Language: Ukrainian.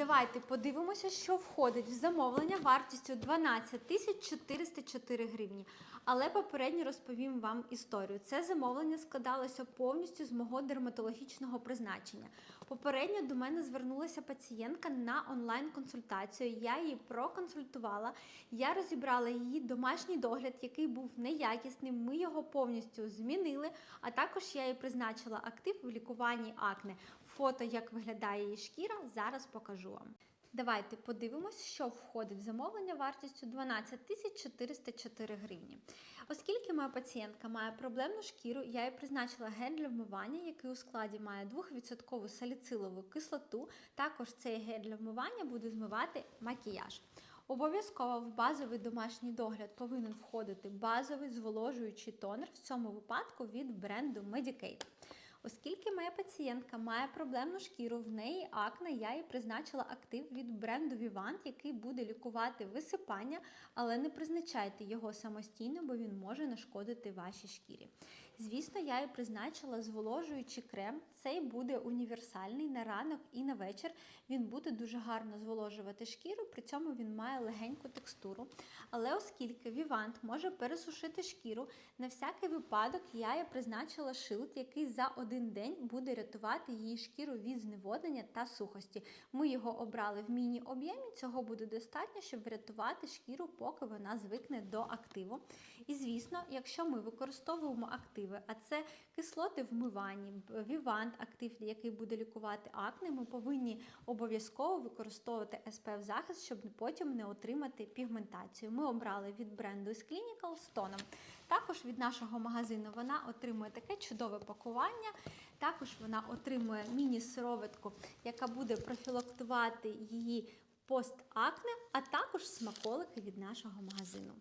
Давайте подивимося, що входить в замовлення вартістю 12 тисяч 404 гривні. Але попередньо розповім вам історію. Це замовлення складалося повністю з мого дерматологічного призначення. Попередньо до мене звернулася пацієнтка на онлайн-консультацію. Я її проконсультувала. Я розібрала її домашній догляд, який був неякісним. Ми його повністю змінили. А також я їй призначила актив в лікуванні акне. Фото, як виглядає її шкіра, зараз покажу вам. Давайте подивимось, що входить в замовлення вартістю 12 тисяч 404 гривні. Оскільки моя пацієнтка має проблемну шкіру, я їй призначила гель для вмивання, який у складі має 2% саліцилову кислоту. Також цей гель для вмивання буде змивати макіяж. Обов'язково в базовий домашній догляд повинен входити базовий зволожуючий тонер, в цьому випадку від бренду Medicate. Оскільки моя пацієнтка має проблемну шкіру, в неї акне, я їй призначила актив від бренду Vivant, який буде лікувати висипання, але не призначайте його самостійно, бо він може нашкодити вашій шкірі. Звісно, я їй призначила зволожуючий крем. Цей буде універсальний на ранок і на вечір. Він буде дуже гарно зволожувати шкіру, при цьому він має легеньку текстуру. Але оскільки Vivant може пересушити шкіру, на всякий випадок я їй призначила шилд, який за день буде рятувати її шкіру від зневоднення та сухості. Ми його обрали в міні-об'ємі. Цього буде достатньо, щоб врятувати шкіру, поки вона звикне до активу. І звісно, якщо ми використовуємо активи, а це кислоти вмиванні, Vivant актив, який буде лікувати акне, ми повинні обов'язково використовувати SPF захист, щоб потім не отримати пігментацію. Ми обрали від бренду з Clinical з тоном. Також від нашого магазину вона отримує таке чудове пакування. Також вона отримує міні-сироватку, яка буде профілактувати її постакне, а також смаколики від нашого магазину.